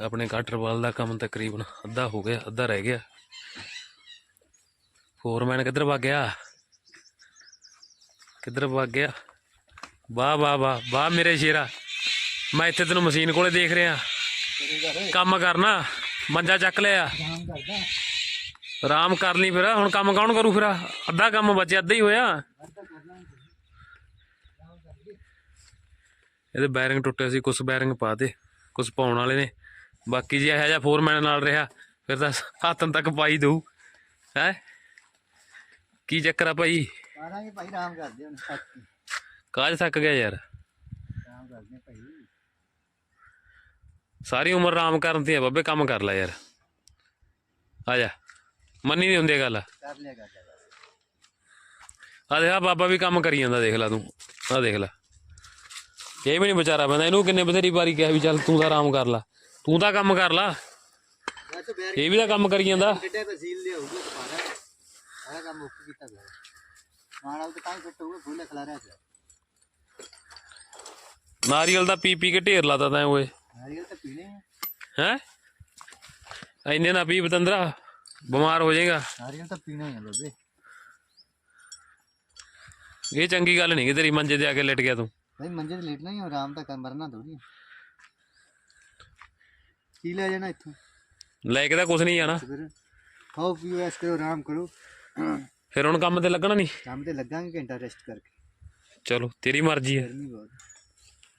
ਆਪਣੇ ਗਟਰਵਾਲ ਦਾ ਕੰਮ ਤਕਰੀਬਨ ਅੱਧਾ ਹੋ ਗਿਆ, ਅੱਧਾ ਰਹਿ ਗਿਆ। ਫੋਰਮੈਨ ਕਿੱਧਰ ਭੱਗ ਗਿਆ? ਕਿੱਧਰ ਭੱਗ ਗਿਆ? ਵਾਹ ਵਾਹ ਵਾਹ ਵਾਹ ਮੇਰੇ ਸ਼ੇਰਾ। ਮੈਂ ਇੱਥੇ ਤੈਨੂੰ ਮਸ਼ੀਨ ਕੋਲੇ ਦੇਖ ਰਿਹਾ। ਕੰਮ ਕਰਨਾ, ਮੰਜਾ ਚੱਕ ਲਿਆ। ਆਰਾਮ ਕਰ ਲਈ ਫਿਰ, ਹੁਣ ਕੰਮ ਕੌਣ ਕਰੂ ਫਿਰ? ਅੱਧਾ ਕੰਮ ਬਚਿਆ, ਅੱਧਾ ਹੀ ਹੋਇਆ। ਇਹਦੇ ਬੈਰਿੰਗ ਟੁੱਟੇ ਸੀ ਕੁਝ ਬੈਰਿੰਗ ਪਾ ਦੇ ਕੁਝ ਪਾਉਣ ਵਾਲੇ ਨੇ। ਬਾਕੀ ਜੇ ਇਹੋ ਜਿਹਾ ਫੋਰਮੈਨ ਨਾਲ ਰਿਹਾ ਫਿਰ ਤਾਂ ਹੱਥਨ ਤੱਕ ਪਾਈ ਦਊ। ਹੈ? ਕੀ ਚੱਕਰ ਆ ਭਾਈ? ਕਰਾਂਗੇ ਭਾਈ ਆਰਾਮ ਕਰਦੇ ਹੁਣ ਸੱਚ ਕਾਜ ਥੱਕ ਗਿਆ ਯਾਰ? ਆਰਾਮ ਕਰਦੇ ਭਾਈ। ਸਾਰੀ ਉਮਰ ਆਰਾਮ ਕਰਨ ਤੇ ਆ ਬੱਬੇ ਕੰਮ ਕਰ ਲੈ ਯਾਰ। ਆ ਜਾ। ਮੰਨੀ ਨਹੀਂ ਹੁੰਦੀ ਗੱਲ। ਕਰ ਲਿਆ ਕਰ ਲਿਆ। ਆ ਦੇਖ ਆ ਬਾਬਾ ਵੀ ਕੰਮ ਕਰੀ ਜਾਂਦਾ ਦੇਖ ਲੈ ਤੂੰ। ਆ ਦੇਖ ਲੈ। ਇਹ ਵੀ ਨਹੀਂ ਵਿਚਾਰਾ ਬੰਦਾ ਇਹਨੂੰ ਕਿੰਨੇ ਬਥੇਰੀ ਵਾਰੀ ਕਿਹਾ ਵੀ ਚੱਲ ਤੂੰ ਤਾਂ ਆਰਾਮ ਕਰ ਲੈ। ਤੂੰ ਤਾਂ ਕੰਮ ਕਰ ਲੈ। ਇਹ ਵੀ ਤਾਂ ਕੰਮ ਕਰੀ ਜਾਂਦਾ। ਕਿੱਡੇ ਤਹਿਸੀਲ ਲਿਆਉਗਾ ਦੁਬਾਰਾ ਸਾਰਾ ਕੰਮ ਓਕੇ ਕੀਤਾ ਗਿਆ। ਮਾੜਾ ਤਾਂ ਤਾਂ ਫਿੱਟ ਹੋਊਗਾ ਫੁੱਲੇ ਖਲਾ ਰਿਹਾ ਪਿਆ ਨਾਰੀਅਲ ਦਾ ਪੀ ਪੀ ਕੇ ਢੇਰ ਲਾਤਾ ਤੈਂ ਓਏ। ਨਾਰੀਅਲ ਤਾਂ ਪੀਣੇ ਆ। ਹੈ? ਇੰਨੇ ਨਾ ਪੀ ਬਤੰਦਰਾ ਬਿਮਾਰ ਹੋ ਜਾਏਗਾ। ਨਾਰੀਅਲ ਤਾਂ ਪੀਣਾ ਹੀ ਆ ਬਾਬੇ। ਇਹ ਚੰਗੀ ਗੱਲ ਨਹੀਂ ਕਿ ਤੇਰੀ ਮੰਜੇ ਤੇ ਆ ਕੇ ਲਟ ਗਿਆ ਤੂੰ। ਭਾਈ ਮੰਜੇ ਤੇ ਲੇਟਣਾ ਹੀ ਆਰਾਮ ਤਾਂ ਕਰ ਮਰਨਾ ਥੋੜੀ ਕੀ ਲੈ ਜਾਣਾ ਇੱਥੋਂ? ਲੈ ਕੇ ਤਾਂ ਕੁਛ ਨਹੀਂ ਜਾਣਾ। ਫਿਰ ਖਾਓ ਪੀਓ ਐਸ ਕਰੋ ਆਰਾਮ ਕਰੋ। ਫਿਰ ਹੁਣ ਕੰਮ ਤੇ ਲੱਗਣਾ ਨਹੀਂ? ਕੰਮ ਤੇ ਲੱਗਾਂਗੇ ਘੰਟਾ ਰੈਸਟ ਕਰਕੇ। ਚਲੋ ਤੇਰੀ ਮਰਜ਼ੀ ਹੈ। ਗਰਮੀ ਬਹੁਤ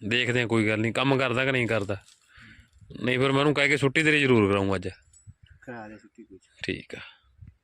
ਦੇਖਦੇ ਆ ਕੋਈ ਗੱਲ ਨਹੀਂ। ਕੰਮ ਕਰਦਾ ਕਿ ਨਹੀਂ ਕਰਦਾ? ਨਹੀਂ ਫਿਰ ਮੈਂ ਉਹਨੂੰ ਕਹਿ ਕੇ ਛੁੱਟੀ ਤੇਰੀ ਜ਼ਰੂਰ ਕਰਾਉਂਗਾ ਅੱਜ। ਕਰਾ ਦੇ ਛੁੱਟੀ ਕੁਝ ਠੀਕ ਆ।